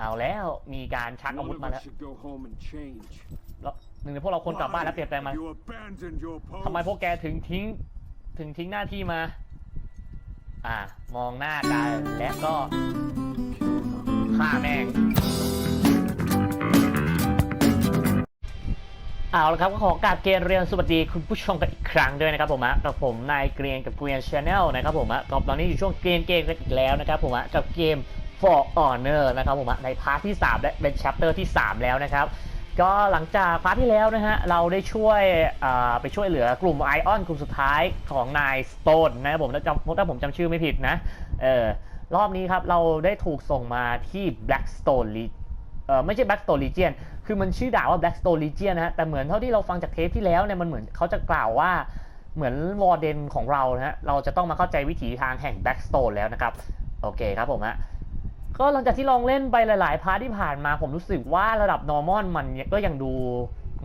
เอาแล้วมีการชักอา One วุธ of มา us แล้ว should go home and change. แล้วหนึ่งในพวกเราควรกลับบ้านแล้วเปลี่ยนแปลงมัน You abandoned your post. ทำไมพวกแกถึงทิ้ง ถึงทิ้งหน้าที่มา อ่ามองหน้ากันและก็ฆ่าแม่งเอาละครับก็ขอกราบเกรียนเรียนสวัสดีคุณผู้ชมกันอีกครั้งด้วยนะครับผมอะกับผมนายเกรียนกับเกรียนชาแนลนะครับผมอะก็ตอนนี้อยู่ช่วงเกมเกมกันอีกแล้วนะครับผมอะกับเกม For Honor นะครับผมในพาร์ทที่ 3 และเป็น chapter ที่ 3 แล้วนะครับ ก็หลังจากพาร์ทที่แล้วนะฮะ เราได้ช่วยไปช่วยเหลือกลุ่มไอออนกลุ่มสุดท้ายของนายสโตนนะครับผมถ้าจำถ้าผมจำชื่อไม่ผิดนะ เออรอบนี้ครับ เราได้ถูกส่งมาที่ Blackstone Le- เออไม่ใช่ Blackstone Legion คือมันชื่อด่าว่า Blackstone Legion นะฮะ แต่เหมือนเท่าที่เราฟังจากเทปที่แล้วเนี่ยมันเหมือนเขาจะกล่าวว่าเหมือนวอร์เดนของเรานะฮะ เราจะต้องมาเข้าใจวิถีทางแห่ง Blackstone แล้วนะครับ โอเคครับผมฮะ ก็หลังจากที่ลองเล่นไปหลาย ๆ พาร์ทที่ผ่านมาผมรู้สึกว่าระดับนอร์มอนมันก็ยังดู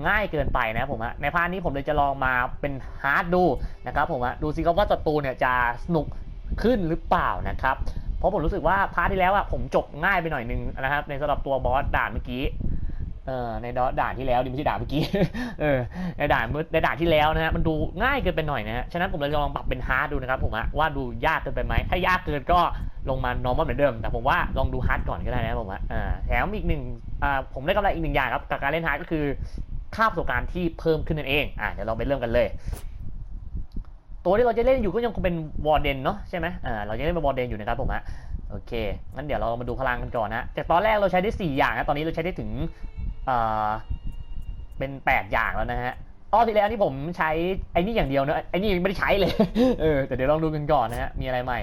ง่ายเกินไปนะผมฮะในพาร์ทนี้ผมเลยจะลองมาเป็นฮาร์ดดูนะครับผมฮะดูซิครับว่าศัตรูเนี่ยจะสนุกขึ้นหรือเปล่านะครับเพราะผมรู้สึกว่าพาร์ทที่แล้วอะผมจบง่ายไปหน่อยนึงนะครับในสำหรับตัวบอสด่านเมื่อกี้ เออในด่านที่แล้วดิไม่ใช่ด่านเมื่อกี้เออในด่านเมื่อในด่านที่แล้วนะฮะมันดูง่ายเกินไปหน่อยนะฮะฉะนั้นผมเลยลองปรับเป็นฮาร์ดดูนะครับผมฮะว่าดูยากเกินไปไหมถ้ายากเกินก็ลงมา normal เหมือนเดิม แต่ผมว่าลองดูฮาร์ดก่อนก็ได้นะผมว่าอ่าแถมอีกหนึ่งอ่าผมได้กำไรอีกหนึ่งอย่างครับกับการเล่นฮาร์ดก็คือค่าประสบการณ์ที่เพิ่มขึ้นนั่นเองอ่าเดี๋ยวเราไปเริ่มกันเลย ตัวที่เราจะเล่นอยู่ก็ยังคงเป็นวอร์เดนเนาะใช่ไหมอ่าเราจะเล่นเป็นวอร์เดนอยู่นะครับผมฮะโอเคงั้นเดี๋ยวเรามาดูพลังกันก่อนนะจากตอนแรกเราใช้ได้ 4 อย่างนะตอนนี้เราใช้ได้ถึง เป็น8อย่างแล้วนะฮะตอนที่แล้วที่ผมใช้ไอ้นี่อย่างเดียวเนอะไอ้นี่ยังไม่ได้ใช้เลยเออแต่เดี๋ยวลองดูกันก่อนนะฮะมีอะไรใหม่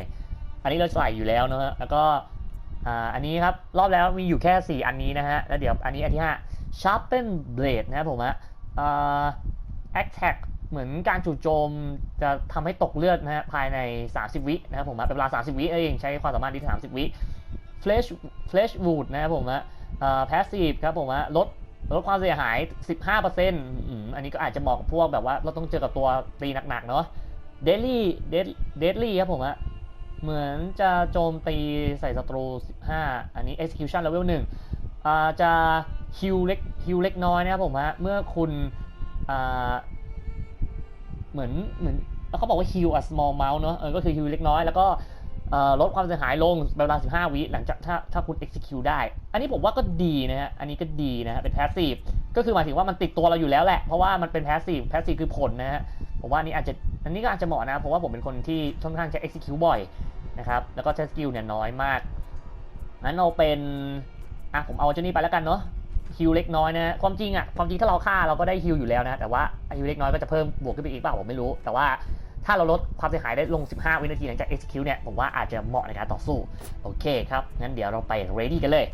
อันนี้เราใส่อยู่แล้วนะฮะแล้วก็อ่าอันนี้ครับรอบแล้วมีอยู่แค่ 4 อันนี้นะฮะ แล้วเดี๋ยวอันนี้อันที่ 5 sharpen blade นะครับผมฮะอ่า attack เหมือนการจู่โจมจะทำให้ตกเลือดนะฮะภายใน 30 วินะครับผมฮะเป็นเวลา 30 วิเองใช้ความสามารถที่ 30 วิ flesh flesh wound นะครับผมฮะ อ่า passive ครับผมฮะลดลดความเสียหาย 15%อันนี้ก็อาจจะเหมาะกับพวกแบบว่า เราต้องเจอกับตัวตีหนักๆ เนาะ deadly Deadly ครับผมฮะเหมือนจะโจมตีใส่ศัตรู 15 อันนี้ execution level 1อ่าจะฮิวเล็กฮิวเล็กน้อยนะครับผมฮะ เมื่อคุณอ่าเหมือนเหมือนเขาบอกว่า heal a small amount เนอะเออก็คือฮิวเล็กน้อย แล้วก็ ลดความเสียหายลงเป็นเวลา 15 วิหลังจากถ้าถ้าคุณ execute ได้ อันนี้ผมว่าก็ดีนะฮะ อันนี้ก็ดีนะฮะ เป็น passive ก็คือหมายถึงว่ามันติดตัวเราอยู่แล้วแหละ เพราะว่ามันเป็น passive passive คือผลนะฮะ ผมว่าอันนี้อาจจะ อันนี้ก็อาจจะเหมาะนะ เพราะว่าผมเป็นคนที่ค่อนข้างจะ execute บ่อยนะครับ แล้วก็ใช้สกิลเนี่ยน้อยมาก งั้นเอาเป็น อะผมเอาเจ้านี้ไปแล้วกันเนาะฮิวเล็กน้อยนะความจริงอะความจริงถ้าเราฆ่าเราก็ได้ฮิวอยู่แล้วนะ แต่ว่าฮิวเล็กน้อยก็จะเพิ่มบวกขึ้นไปอีกเปล่าผมไม่รู้ แต่ว่า ถ้าเราลดความเสียหายได้ลง 15 วินาทีหลังจาก execute เนี่ย ผมว่าอาจจะเหมาะในการต่อสู้ โอเคครับ งั้นเดี๋ยวเราไป ready กันเลย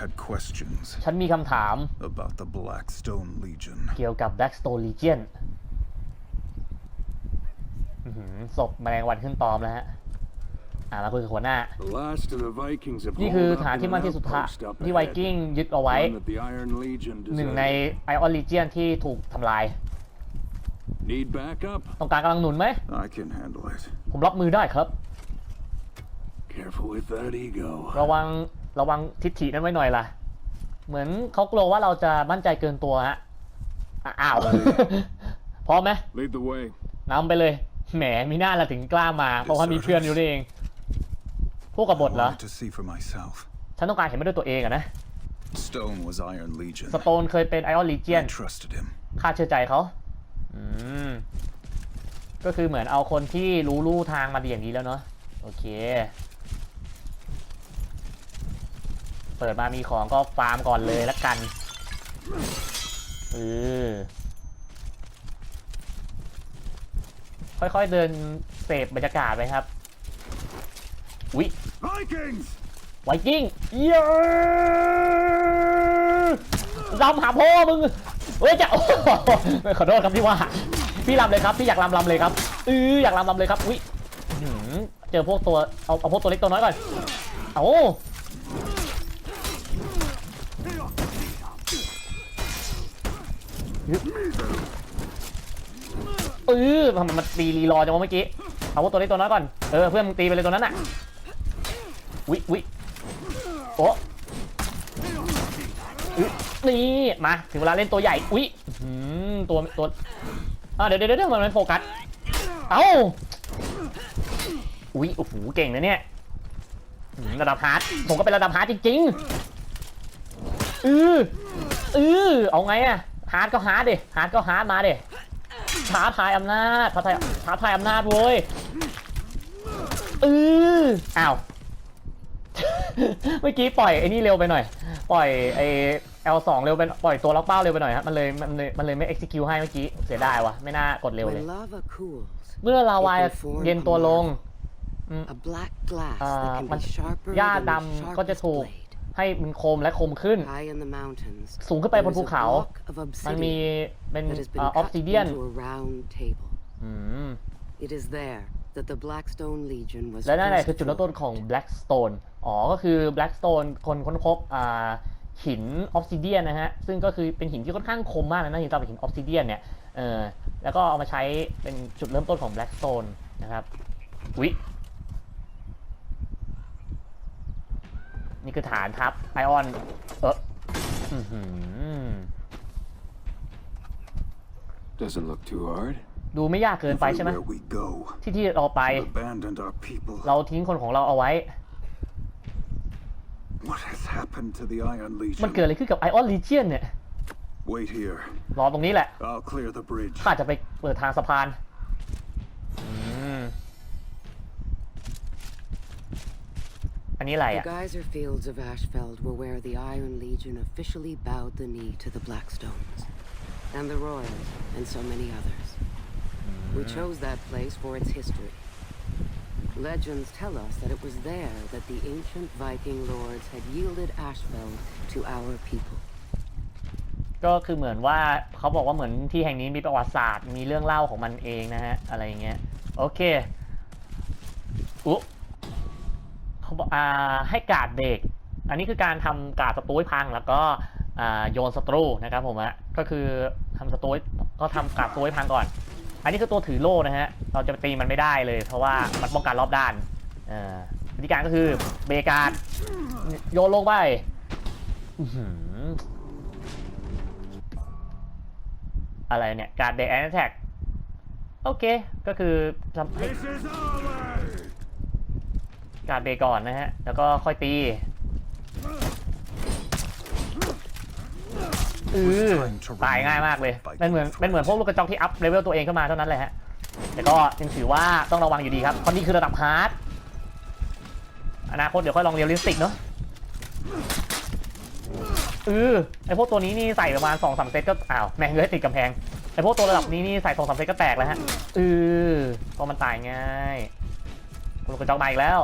had questions ฉันมีคำถาม about the Blackstone Legion. เกี่ยวกับ Blackstone Legion อื้อหือศพแมลงวันขึ้นตอมแล้วฮะ อ่ามาคุยกับหัวหน้า The last of the Vikings have นี่คือ holed ฐาน up in ที่มั่น an ที่สุดท้าย outpost up ที่ไว ahead. กิ้งยึดเอาไว้ One that the Iron Legion หนึ่งใน deserted. ไอออนลีเจียนที่ถูกทำลาย Need backup? ต้องการกำลังหนุนไหม I can handle it. ผมรับมือได้ครับ Careful with that ego. ระวัง ระวังทิฐินั้นไว้หน่อยล่ะ เหมือนเขากลัวว่าเราจะมั่นใจเกินตัวฮะอะอ้าวพร้อมไหม Lead the way. นำไปเลย แหมมีหน้าละถึงกล้ามา เพราะว่ามีเพื่อนอยู่นี่เองพวกกบฏ I เหรอ wanted to see for myself. ฉันต้องการเห็นมันด้วยตัวเองอะนะ Stone was Iron Legion. สโตนเคยเป็นไอออนลีเจียน I trusted him. ข้าเชื่อใจเขาอืมก็คือเหมือนเอาคนที่รู้ลู่ทางมาดีอย่างนี้แล้วเนาะโอเค เปิดมามีของก็ฟาร์มก่อนเลยละกันเออค่อยๆเดินเสพบรรยากาศไปครับวิ Vikings! ไวกิ้งเย้รำหาพ่อมึงเฮ้ยจะโอ้โหขอโทษครับพี่ว่า พี่รำเลยครับ พี่อยากรำรำเลยครับอืออยากรำรำเลยครับอุ้ยหืมเจอพวกตัวเอาเอาพวกตัวเล็กตัวน้อยก่อน เอา เออทำไมมันตีรีรอจังวะเมื่อกี้เอาพวกตัวเล็กตัวน้อยก่อน เออเพื่อนมึงตีไปเลยตัวนั้นน่ะวิวิโอ้อุ๊ยนี่มาถึงเวลาเล่นตัวใหญ่อุ้ยอื้อหือตัวตัวอ่าเดี๋ยวเดี๋ยวเดี๋ยวมันไม่โฟกัสเอ้าอุ้ยโอ้โหเก่งนะเนี่ยระดับฮาร์ดผมก็เป็นระดับฮาร์ดจริงๆอืออือเอาไงอะ ฮาร์ดก็ฮาร์ดดิฮาร์ดก็ฮาร์ดมาดิท้าทายอำนาจท้าทายท้าทายอำนาจเว้ยอืออ้าวเมื่อกี้ปล่อยไอ้นี่เร็วไปหน่อย ปล่อยไอ้ L2 เร็วไปปล่อยตัวล็อกเป้าเร็วไปหน่อยครับมันเลยมันเลยมันเลยไม่ execute ให้เมื่อกี้เสียดายวะไม่น่ากดเร็วเลย When lava cools, เมื่อลาวาเย็นตัวลง a black glass Uh, that can มัน be sharper หญ้า than the ดำก็จะ sharpest ถูก blade. ให้มันคมและคมขึ้น High in the mountains, สูงขึ้นไปบน there ภู is a เขา block of มันมี obsidian เป็น that has อ been อฟ cut ซิเดียน into a round table. อืม It is there that the Blackstone Legion was และนั่นแหละ first คือจุดเริ่มต้น formed. ของ Blackstone อ๋อ ก็คือ Blackstone คนค้นพบอ่าหินออฟซิเดียนนะฮะ ซึ่งก็คือเป็นหินที่ค่อนข้างคมมากเลยนะหินตาเป็นหินออฟซิเดียนเนี่ยเออแล้วก็เอามาใช้เป็นจุดเริ่มต้นของ Blackstone นะครับอุ๊ย นี่คือฐานทัพไอออน เอออื้อหือ Doesn't look too hard. ดูไม่ยากเกินไปใช่ไหม Everywhere we go, ที่ที่เราไป we've abandoned our people. เราทิ้งคนของเราเอาไว้ What has happened to the Iron มัน Legion? เกิดอะไรขึ้นกับไอออนลีเจียนเนี่ย Wait here. รอตรงนี้แหละ I'll clear the bridge. ข้าจะไปเปิดทางสะพาน อันนี้อะไร The อ่ะ geyser fields of Ashfeld were where the Iron Legion officially bowed the knee to the Blackstones, and the Royals, and so many others. We chose that place for its history. Legends tell us that it was there that the ancient Viking lords had yielded Ashfeld to our people. ก็คือเหมือนว่าเขาบอกว่าเหมือนที่แห่งนี้มีประวัติศาสตร์ มีเรื่องเล่าของมันเองนะฮะ อะไรอย่างเงี้ย โอเค อุ๊เขาบ อกอ่าให้กาดเบรกอันนี้คือการทำกาดสตูให้พังแล้วก็โยนศัตรูนะครับผมฮะก็คือทำสตูก็ทำกาดสตูให้พังก่อน อันนี้คือตัวถือโล่นะฮะเราจะไปตีมันไม่ได้เลย เพราะว่ามันป้องกันรอบด้านวิธีการก็คือเบรกาดโยนลงไปอะไรเนี่ยการเดแอนแท็กโอเค ก็คือทำให้ This is ours! การเบรกก่อนนะฮะ แล้วก็ค่อยตีอือตายง่ายมากเลยเป็นเหมือนเป็นเหมือนพวกลูกกระจอกที่อัพเลเวลตัวเองขึ้นมาเท่านั้นเลยฮะ แต่ก็ยังถือว่าต้องระวังอยู่ดีครับ เพราะนี่คือระดับฮาร์ด อนาคตเดี๋ยวค่อยลองเรียลลิสติกเนาะเออไอพวกตัวนี้นี่ใส่ประมาณสองสามเซตก็ อ้าว แม่งเลยติดกำแพง ไอพวกตัวระดับนี้นี่ใส่สองสามเซตก็แตกแล้วฮะเออเพราะมันตายง่าย ลูกกระจอกมาอีกแล้ว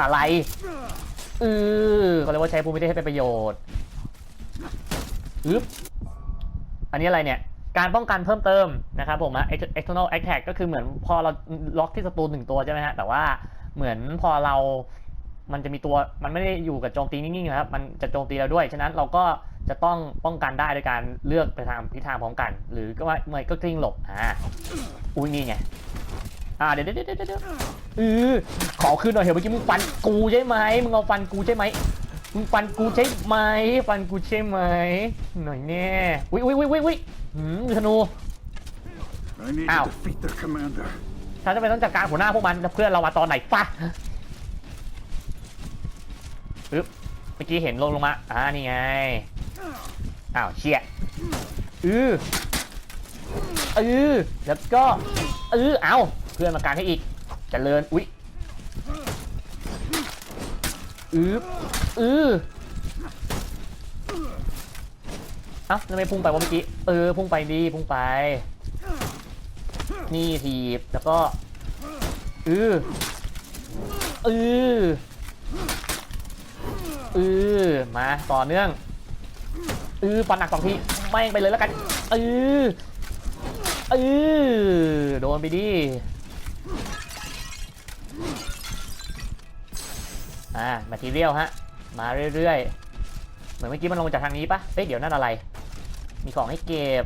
อะไรเออเขาเรียกว่าใช้ภูมิได้ให้เป็นประโยชน์อึ๊บอันนี้อะไรเนี่ย การป้องกันเพิ่มเติมนะครับผมอะ external attack ก็คือเหมือนพอเราล็อกที่ศัตรูหนึ่งตัวใช่ไหมฮะ แต่ว่าเหมือนพอเรา มันจะมีตัว มันไม่ได้อยู่กับโจมตีนิ่งๆนะครับ มันจะโจมตีเราด้วย ฉะนั้นเราก็จะต้องป้องกันได้โดยการเลือกไปทางทิศทางพร้อมกัน หรือก็ว่าเมื่อก็กลิ้งหลบ อ่า อุ้ยนี่ไง อ่าเดี๋ยวเดี๋ยวเดี๋ยวเดี๋ยวเออขอคืนหน่อยเถอะเมื่อกี้มึงฟันกูใช่ไหมมึงเอาฟันกูใช่ไหมมึงฟันกูใช่ไหมฟันกูใช่ไหมหน่อยแน่อุ้ยอุ้ยอุ้ยอุ้ยอุ้ยหืมธนู I need Ow. to defeat their commander. ฉันจะไปต้องจัดการหัวหน้าพวกมันแล้วเพื่อนเรามาตอนไหนฟะปึ๊บเมื่อกี้เห็นลงลงมาอ่านี่ไงอ้าวเชี่ยอืออือแล้วก็อือเอา เพื่อนมาการให้อีกจเจริญอุ๊ยอืออือเอ้าทำไมพุ่งไปวะเมื่อกี้ เออ พุ่งไปดีพุ่งไป นี่ทีบ แล้วก็ อืออืออือมาต่อเนื่องอือปันหนักสองทีแม่งไปเลยแล้วกันอืออือโดนไปดิ อ่าแมททีเรียลฮะ มาเรื่อยๆ เหมือนเมื่อกี้มันลงจากทางนี้ปะเอ้ย เดี๋ยวนั่นอะไร มีของให้เก็บ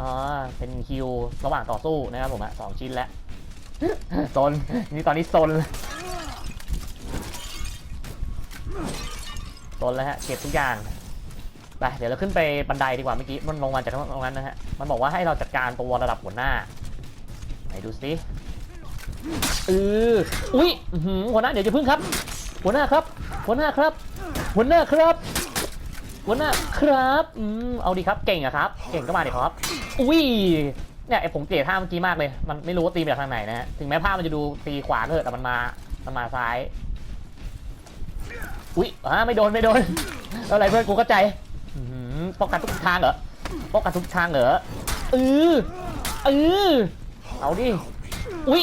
อ๋อเป็นคิวระหว่างต่อสู้นะครับผมอะสองชิ้นแล้วโซนนี่ตอนนี้โซนโซนแล้วฮะ เก็บทุกอย่างไปเดี๋ยวเราขึ้นไปบันไดดีกว่าเมื่อกี้มันลงมาจากตรงนั้นนะฮะ มันบอกว่าให้เราจัดการตัวระดับหัวหน้า ไหนดูสิเอออุ้ยหัวหน้าเดี๋ยวจะพึ่งครับ หัวหน้าครับ หัวหน้าครับ หัวหน้าครับ หัวหน้าครับอืมเอาดีครับเก่งอะครับ เก่งก็มาดิครับ อุ้ยเนี่ยไอผมเกลียดท่าเมื่อกี้มากเลย มันไม่รู้ว่าตีมาจากทางไหนนะฮะถึงแม้ภาพมันจะดูตีขวาเถอะแต่มันมา มันมาซ้าย อุ้ยอ่าไม่โดนไม่โดนอะไรเพื่อนกูเข้าใจอื้อหือป้องกันทุกทางเหรอป้องกันทุกทางเหรอเออเออเอาดิ อุ้ย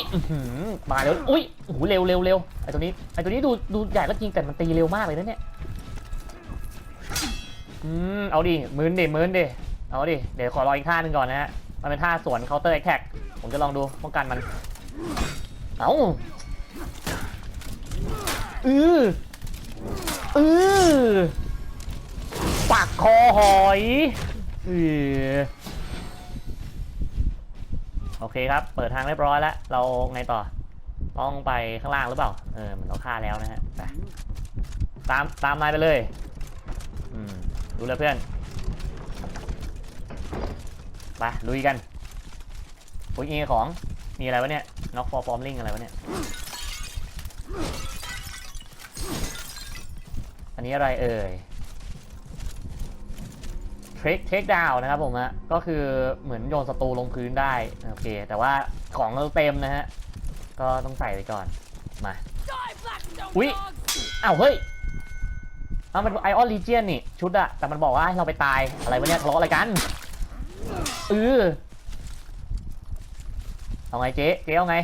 มาเร็วอุ้ยโอ้โหเร็วเร็วเร็วไอตัวนี้ไอตัวนี้ดูดูใหญ่ก็จริงแต่มันตีเร็วมากเลยนะเนี่ยอืมเอาดิมืนดิมืนดิเอาดิเดี๋ยวขอรออีกท่าหนึ่งก่อนนะฮะมันเป็นท่าสวนเคาน์เตอร์แอแท็กผมจะลองดูป้องกันมันเอาอืออือปากคอหอยเออ โอเคครับ เปิดทางเรียบร้อยแล้ว เราไงต่อ ต้องไปข้างล่างหรือเปล่า เออมันเราฆ่าแล้วนะฮะไปตามตามนายไปเลย อืม ดูเลยเพื่อน ไปลุยกันโอ้ยอีของ มีอะไรวะเนี่ย น็อกฟอร์ฟอร์มลิงอะไรวะเนี่ย อันนี้อะไรเอ่ย เทคเทคดาวนะครับผมฮะก็คือเหมือนโยนศัตรูลงพื้นได้โอเค แต่ว่าของเราเต็มนะฮะก็ต้องใส่ไปก่อนมาอุ๊ยอ้าวเฮ้ยอ้ามันไอออนลีเจียนนี่ชุดอะแต่มันบอกว่าให้เราไปตายอะไรวะเนี่ยทะเลาะอะไรกันเออเอาไงเจ๊เจ๊เอาไง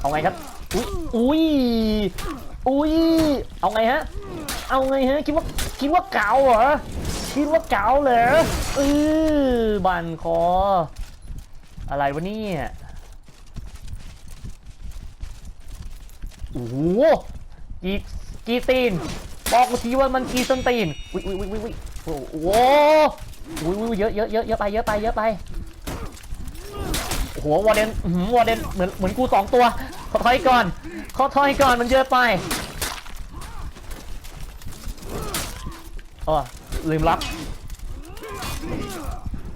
เอาไงครับอุ้ยอุ้ยอุ้ยเอาไงฮะเอาไงฮะคิดว่าคิดว่าเก๋าเหรอ คิดว่าเก๋าเหรอเออบันคอ อะไรวะเนี่ยโอ้โหกีกีตีนบอกกูทีว่ามันกีส้นตีนอุ้ยอุ้ยอุ้ยอุ้ยโอ้โหอุ้ยอุ้ยเยอะเยอะเยอะเยอะไปเยอะไปเยอะไปโอ้โหวอร์เดนหือวอร์เดนเหมือนเหมือนกูสองตัวขอถอยก่อนขอถอยก่อนมันเยอะไปอ๋อ ลืมรับ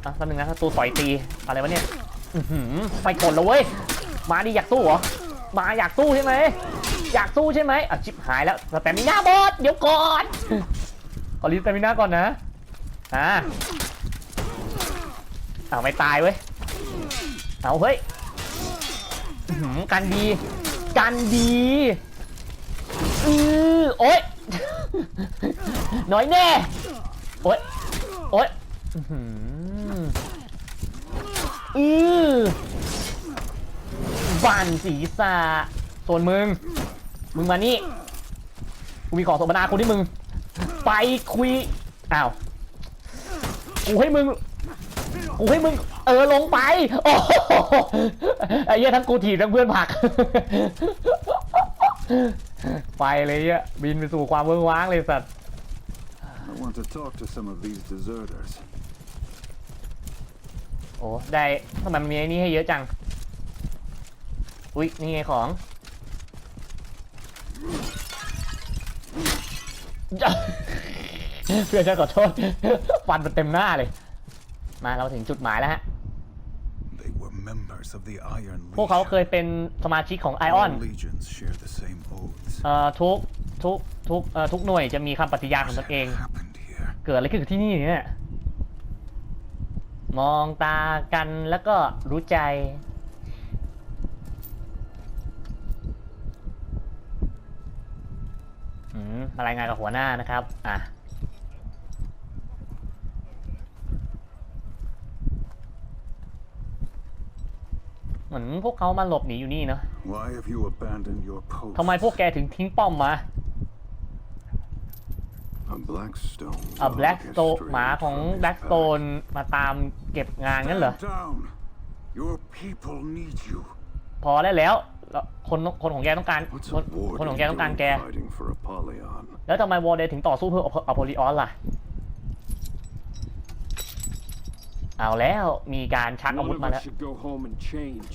อะแป๊บนึงนะตัวต่อยตีอะไรวะเนี่ยไปกดแล้วเว้ย มาดิอยากสู้เหรอ มาอยากสู้ใช่ไหม อยากสู้ใช่ไหมอะชิบหายแล้วสแตมิน่าบอสเดี๋ยวก่อนขอรีสแตมิน่าก่อนนะ อ่าเอาไม่ตายเว้ย เอาเฮ้ยอื้อหือกันดีกันดีอือโอ๊ยน้อยแน่ โอ๊ยโอ๊ยอื้อหืออือบันศีรษะส่วนมึง มึงมานี่ กูมีของสมนาคุณที่มึง ไปคุย อ้าว กูให้มึง กูให้มึง เออลงไป โอ้โหไอ้เหี้ยทั้งกูถีบทั้งเพื่อนผลัก ไปเลยเหี้ยบินไปสู่ความเวิ้งว้างเลยสัตว์ want to talk to some of these deserters. โอ้ได้ทำไมมันมีไอ้นี่ให้เยอะจัง อุ๊ย นี่ไงของเพื่อนฉันขอโทษฟันมันเต็มหน้าเลย มาเราถึงจุดหมายแล้วฮะ They were members of the Iron พวกเขาเคย Legion. เป็นสมาชิกของไอออน All legions share the same oaths. เอ่อทุกทุกทุกเอ่อทุกหน่วยจะมีคำปฏิญาณของตนเอง happened here? เกิดอะไรขึ้นกับที่นี่เนี่ย มองตากันแล้วก็รู้ใจ อืมมารายงานกับหัวหน้านะครับ อะเหมือนพวกเขามาหลบหนีอยู่นี่เนอะ Why have you abandoned your post? ทำไมพวกแกถึงทิ้งป้อมมา A Blackstone. อะ dog แบล็ก has โต strayed หมาของ from his แบล็กโตน path. มาตามเก็บงานงั้นเหรอ Stand down. Your people need you. พอได้แล้วแล้ว คนคนของแกต้องการ What's คน a คนของแก warden ต้องการแก doing fighting for Apollyon? แล้วทำไมวอร์เดนถึงต่อสู้เพื่ออโพลิออนล่ะ เอาแล้วมีการชักอาวุธ One มา of แล้ว us should go home and change.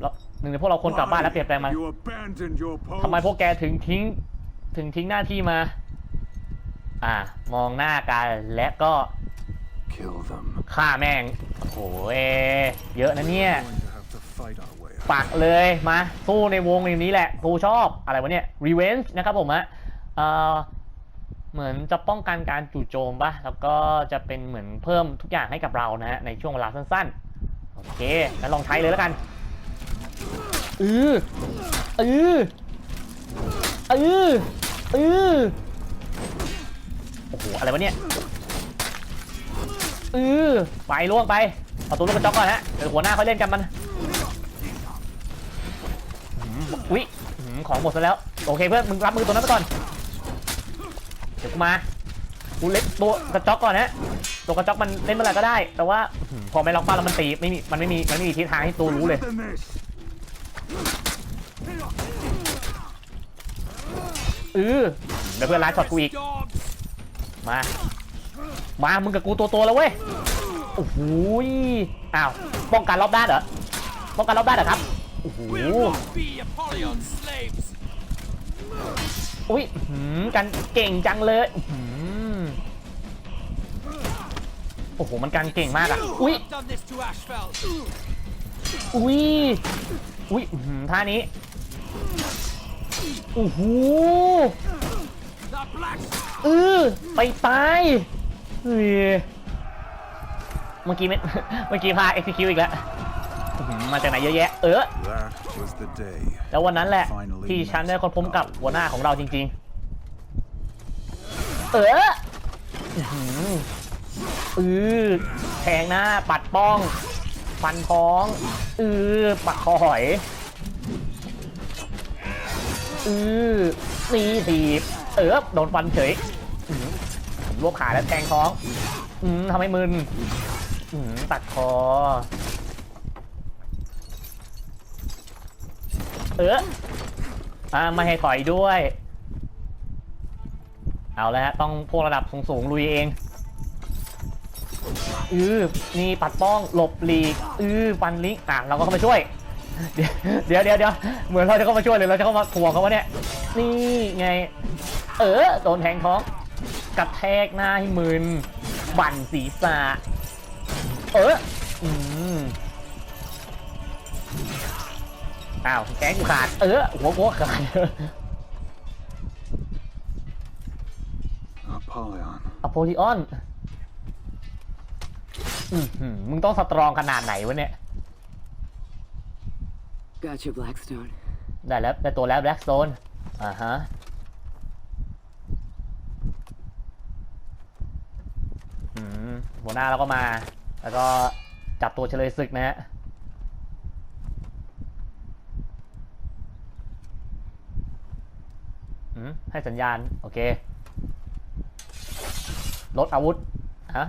แล้วหนึ่งในพวกเราควรกลับบ้านแล้วเปลี่ยนแปลงมัน You abandoned your post. ทำไมพวกแกถึงทิ้งถึงทิ้งหน้าที่มา อ่ามองหน้ากันและก็ Kill them. ฆ่าแม่งโอ้โหเอเยอะนะเนี่ย Going to have to fight our way out. ปักเลยมาสู้ในวงอย่างนี้แหละกูชอบอะไรวะเนี่ย revenge นะครับผมฮะเอ่อเหมือนจะป้องกันการจู่โจมปะแล้วก็จะเป็นเหมือนเพิ่มทุกอย่างให้กับเรานะฮะในช่วงเวลาสั้นๆ โอเคงั้นลองใช้เลยแล้วกันเออเออเออเออ โอ้โห อะไรวะเนี่ยเออไปล่วงไปเอาตัวลูกกระจอกก่อนฮะเดี๋ยวหัวหน้าค่อยเล่นกันมันอุ๊ยของหมดซะแล้ว โอเคเพื่อนมึงรับมือตัวนั้นไปก่อน เดี๋ยวกูมากูเล็กตัวกระจอกก่อนนะตัวกระจอกมันเล่นเมื่อไหร่ก็ได้ แต่ว่าพอไม่ล็อกบ้านแล้วมันตีไม่มีมันไม่มีมันไม่มีทิศทางให้ตัวรู้เลยเออเดี๋ยวเพื่อนร้านช็อตกูอีก มา มา มึงกับกูตัวตัวแล้วเว้ย โอ้โหอ้าว ป้องกันรอบด้านเหรอ ป้องกันรอบด้านเหรอครับ โอ้โหอุ้ยหือกันเก่งจังเลยอือหือโอ้โห มันกันเก่งมากอะอุ้ย อุ้ย อุ้ยหือท่านี้ โอ้โห เออไปตายเฮ้ยเมื่อกี้ไม่เมื่อกี้พา execute อีกแล้วอื้อหือมาจากไหนเยอะแยะ เออ That was the day. แล้ววันนั้นแหละ ที่ฉันได้ค้นพบกับหัวหน้าของเราจริง ๆ เอออื้อหือเออแทงหน้า ปัดป้อง ฟันท้องเออปักคอหอยเออตีถีบ เออโดนฟันเฉยผมรวบขาแล้วแทงท้องอืมทำให้มึนอืมตัดคอ เอออ่าไม่ให้ถอยด้วย เอาแล้วฮะ ต้องพวกระดับสูงๆลุยเองอือนี่ปัดป้องหลบหลีกอือฟันลิงอะเราก็เข้ามาช่วย เดี๋ยวเดี๋ยวเดี๋ยวเหมือนเราจะเข้ามาช่วยหรือเราจะเข้ามาทวงเขาวะเนี่ย นี่ไง เออโดนแทงท้องกระแทกหน้าให้มึนบั่นศีรษะเอออืมอ้าวแกงกูขาดเออหัวหัวขาด Apollyon. อโพลิออนอือหือมึงต้องสตรองขนาดไหนวะเนี่ย Gotcha, Blackstone. ได้แล้วได้ตัวแล้วแบล็กโซนอ่าฮะ อืม หัวหน้าเราก็มา แล้วก็จับตัวเฉลยศึกนะฮะให้สัญญาณ โอเค ลดอาวุธ ฮะ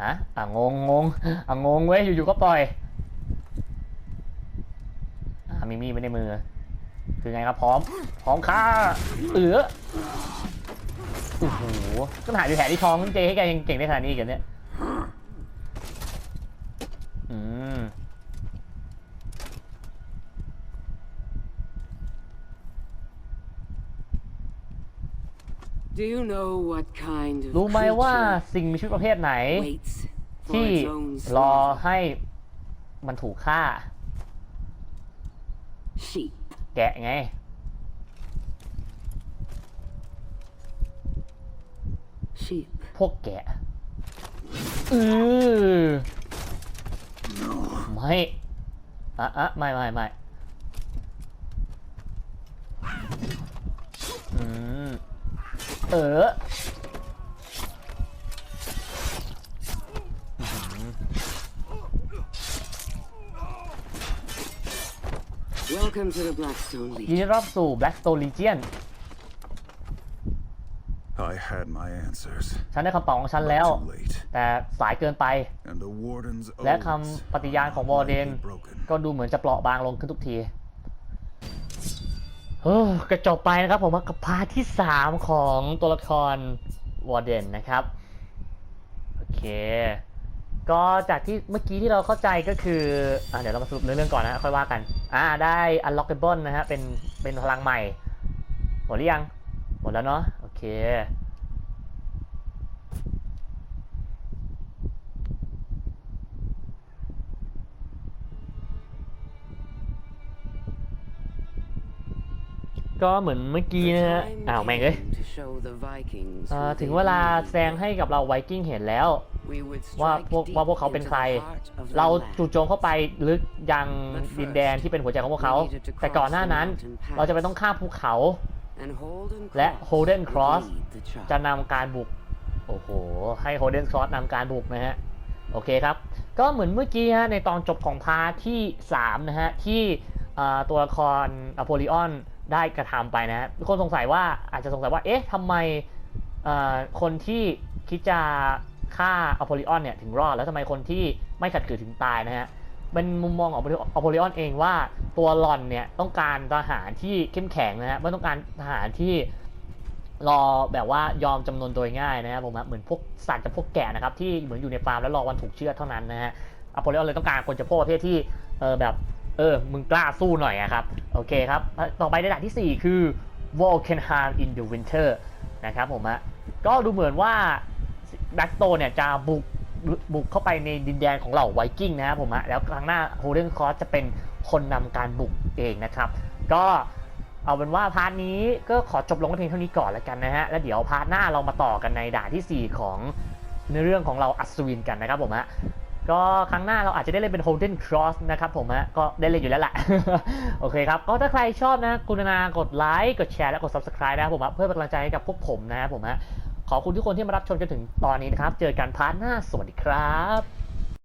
ฮะ อะ งงงงอะ งงเว้ย อยู่ ๆ ก็ปล่อยอ่ามีมีดไว้ในมือ คือไงครับ พร้อม พร้อมฆ่าเออ โอ้โหก็หายไปแผลที่ท้องเจให้แกยังเก่งได้ขนาดนี้อีกันเนี่ยอืม Do you know what kind of รู้ไหมว่า creature สิ่งมีชีวิตประเภทไหน waits for ที่ its own รอ slaughter? ให้มันถูกฆ่า Sheep. แกะไง sheep พวกแกะเออไม่อะอะไม่ไม่ไม่อืเออยินดีรับสู่ Blackstone Legion I had my answers. ฉันได้คำตอบของฉัน but แล้ว Too late. แต่สายเกินไป And the warden's และ oaths คำปฏิญาณของวอร์เดน might be broken. ก็ดูเหมือนจะเปราะบางลงขึ้นทุกทีเออกระจบไปนะครับผมว่ากับพาร์ทที่ 3 ของตัวละครวอร์เดนนะครับ โอเค ก็จากที่เมื่อกี้ที่เราเข้าใจก็คืออะเดี๋ยวเรามาสรุปเนื้อเรื่องก่อนนะค่อยว่ากันอ่าได้ unlockable นะฮะเป็นเป็นพลังใหม่ หมดหรือยัง หมดแล้วเนาะโอ เค ก็เหมือนเมื่อกี้ The นะฮะ time อ้าวแม่งเอ้ย came to show the Vikings เอ่อ who ถึง they เวลา really แซงให้กับเราไวกิ้งเห็นแล้ว We would ว่า strike พวก deep ว่าพวกเขาเป็น into ใคร the heart of the เรา land. จู่โจมเข้าไปลึกยังดินแดนที่เป็นหัวใจของพวกเขา แต่ก่อนหน้านั้น เราจะไปต้องข้ามภูเขา And Holden และ Cross Holden would Cross lead the charge. จะนำการบุก โอ้โห ให้โฮเดนครอสนำการบุกนะฮะ โอเคครับ ก็เหมือนเมื่อกี้ฮะในตอนจบของพาร์ทที่ 3 นะฮะ ที่อ่าตัวละครอโพลิออนได้กระทำไปนะฮะทุกคนสงสัยว่าอาจจะสงสัยว่า เอ๊ะทำไมอ่าคนที่คิดจะฆ่าอโพลิออนเนี่ยถึงรอด แล้วทำไมคนที่ไม่ขัดขืนถึงตายนะฮะ เป็นมุมมองของอโพลิออนเองว่าตัวหลอนเนี่ยต้องการทหารที่เข้มแข็งนะฮะไม่ต้องการทหารที่รอแบบว่ายอมจำนนโดยง่ายนะครับผมเหมือนพวกสัตว์กับพวกแกะนะครับที่เหมือนอยู่ในฟาร์มแล้วรอวันถูกเชือดเท่านั้นนะฮะอโพลิออนเลยต้องการคนจะพวกประเภทที่เออแบบเออมึงกล้าสู้หน่อยอะครับโอเคครับต่อไปในด่านที่ 4 คือ Volkenheim in the Winter นะครับผมฮะก็ดูเหมือนว่าแบ็กโตเนี่ยจะบุก บุกเข้าไปในดินแดนของเหล่าไวกิ้งนะครับผมฮะแล้วครั้งหน้าโฮเดนคอสจะเป็นคนนำการบุกเองนะครับ ก็เอาเป็นว่าพาร์ทนี้ก็ขอจบลงเพียงเท่านี้ก่อนแล้วกันนะฮะ แล้วเดี๋ยวพาร์ทหน้าเรามาต่อกันในด่านทีสี่ 4 ของในเรื่องของเราอัศวินกันนะครับผมฮะก็ครั้งหน้าเราอาจจะได้เล่นเป็น Holden Cross นะครับผมฮะก็ได้เล่นอยู่แล้วแหละ โอเคครับ ก็ถ้าใครชอบนะกรุณากดไลค์กดแชร์และกด Subscribe นะครับผมฮะเพื่อเป็นกำลังใจให้กับพวกผมนะครับผมฮะ ขอบคุณทุกคนที่มารับชมจนถึงตอนนี้นะครับ เจอกันพาร์ทหน้า สวัสดีครับ